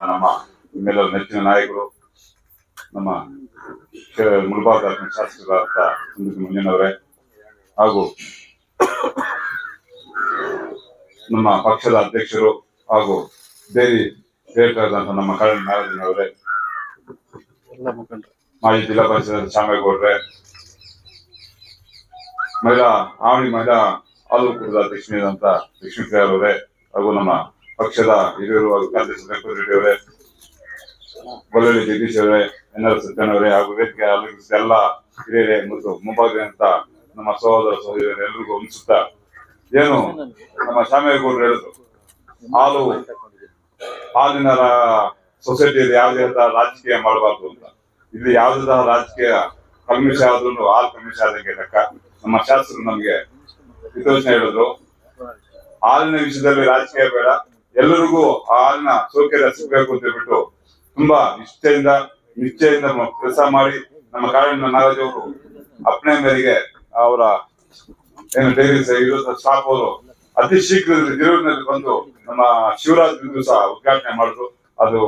ನಮ್ಮ ನಿಮ್ಮೆಲ್ಲರ ನೆಚ್ಚಿನ ನಾಯಕರು ನಮ್ಮ ಮುಳಬಾಗ ಶಾಸಕರಾದ ಸುಂದರ ಮುಂಜಾನವರೇ ಹಾಗೂ ನಮ್ಮ ಪಕ್ಷದ ಅಧ್ಯಕ್ಷರು ಹಾಗೂ ಬೇರೆ ಶ್ರೇಷ್ಠರಾದಂತಹ ನಮ್ಮ ಎಲ್ಲ ಮುಖಂಡರು. ಮಾಜಿ ಜಿಲ್ಲಾ ಪರಿಷತ್ ಶಾಮೇಗೌಡ್ರೆ ಮಹಿಳಾ ಆವಣಿ ಮಹಿಳಾ ಆಲೂಕೂರದ ಅಧ್ಯಕ್ಷರಾದಂತ ಲಕ್ಷ್ಮೀ ಅವರೇ ಹಾಗೂ ನಮ್ಮ ಪಕ್ಷದ ಹಿರಿಯರು ಕಾಂಗ್ರೆಸ್ ಬಳ್ಳಿ ಅವರೇ ಗೊಲ್ಲಳ್ಳಿ ಜಗದೀಶ್ ಅವರೇ ಎನ್ ಆರ್ ಅವರೇ ಹಾಗೂ ವೇದಿಕೆ ಆಲೋಚಿಸಿದ ಎಲ್ಲ ಹಿರಿಯರೇ ಮತ್ತು ಮುಂಭಾಗದಂತ ನಮ್ಮ ಸಹೋದರ ಸಹೋದರಿಯರು ಎಲ್ರಿಗೂ ಅನಿಸುತ್ತಾ, ಏನು ನಮ್ಮ ಶಾಮೇಗೌಡರು ಹೇಳಿದ್ರು ಹಾಲು ಹಾಲಿನ ಸೊಸೈಟಿಯಲ್ಲಿ ಯಾವುದೇ ತರಹ ರಾಜಕೀಯ ಮಾಡಬಾರ್ದು ಅಂತ. ಇಲ್ಲಿ ಯಾವುದೇ ರಾಜಕೀಯ ಕಮಿಷ ಆದ್ರೂ ಹಾಲು ಕಮಿಷ ಆದಂಗೆ ಲೆಕ್ಕ. ನಮ್ಮ ಶಾಸಕರು ನಮ್ಗೆ ಹಿತೋಚನೆ ಹೇಳಿದ್ರು. ಹಾಲಿನ ವಿಷಯದಲ್ಲಿ ರಾಜಕೀಯ ಬೇಡ. ಎಲ್ಲರಿಗೂ ಆ ಹಾಲಿನ ಸೌಕರ್ಯ ಸಿಗ್ಬೇಕು ಅಂತ ಹೇಳ್ಬಿಟ್ಟು ತುಂಬಾ ನಿಷ್ಠೆಯಿಂದ ನಿಷ್ಠೆಯಿಂದ ಕೆಲಸ ಮಾಡಿ ನಮ್ಮ ಕಾರಣ ನಾಗರಾಜ್ ಅವರು ಅಪ್ಪಣೆ ಮೇರೆಗೆ ಅವರ ಏನು ಡೈರಿ ಸ್ಟಾಫ್ ಅವರು ಅತಿ ಶೀಘ್ರದಲ್ಲಿ ತಿರುವಿನಲ್ಲಿ ಬಂದು ನಮ್ಮ ಶಿವರಾಜ್ ಸಹ ಉದ್ಘಾಟನೆ ಮಾಡಿದ್ರು. ಅದು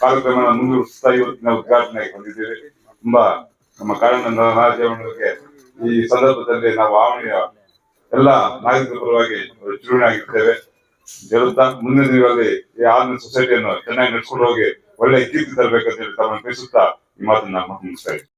ಕಾರ್ಯಕ್ರಮ ಮುಂದುವರಿಸ್ತಾ ಇವತ್ತಿನ ಉದ್ಘಾಟನೆ ಬಂದಿದ್ದೀವಿ. ತುಂಬಾ ನಮ್ಮ ಕಾರಣ ನಾಗರಾಜವರಿಗೆ ಈ ಸಂದರ್ಭದಲ್ಲಿ ನಾವು ಆವಣಿಯ ಎಲ್ಲ ನಾಗರಿಕ ಪರವಾಗಿ ಚುನಾವಣೆ ಆಗಿರ್ತೇವೆ. ಗೆಲ್ಲುತ್ತಾ ಮುಂದಿನ ದಿನಗಳಲ್ಲಿ ಈ ಆರ್ಮಿ ಸೊಸೈಟಿಯನ್ನು ಚೆನ್ನಾಗಿ ನಡೆಸ್ಕೊಂಡು ಹೋಗಿ ಒಳ್ಳೆ ಕೀರ್ತಿ ತರಬೇಕಂತ ಹೇಳಿ ತಮ್ಮನ್ನು ತಿಳಿಸುತ್ತಾ ಈ ಮಾತನ್ನ ಮುಗಿಸ್ತಾ ಇದ್ದೀನಿ.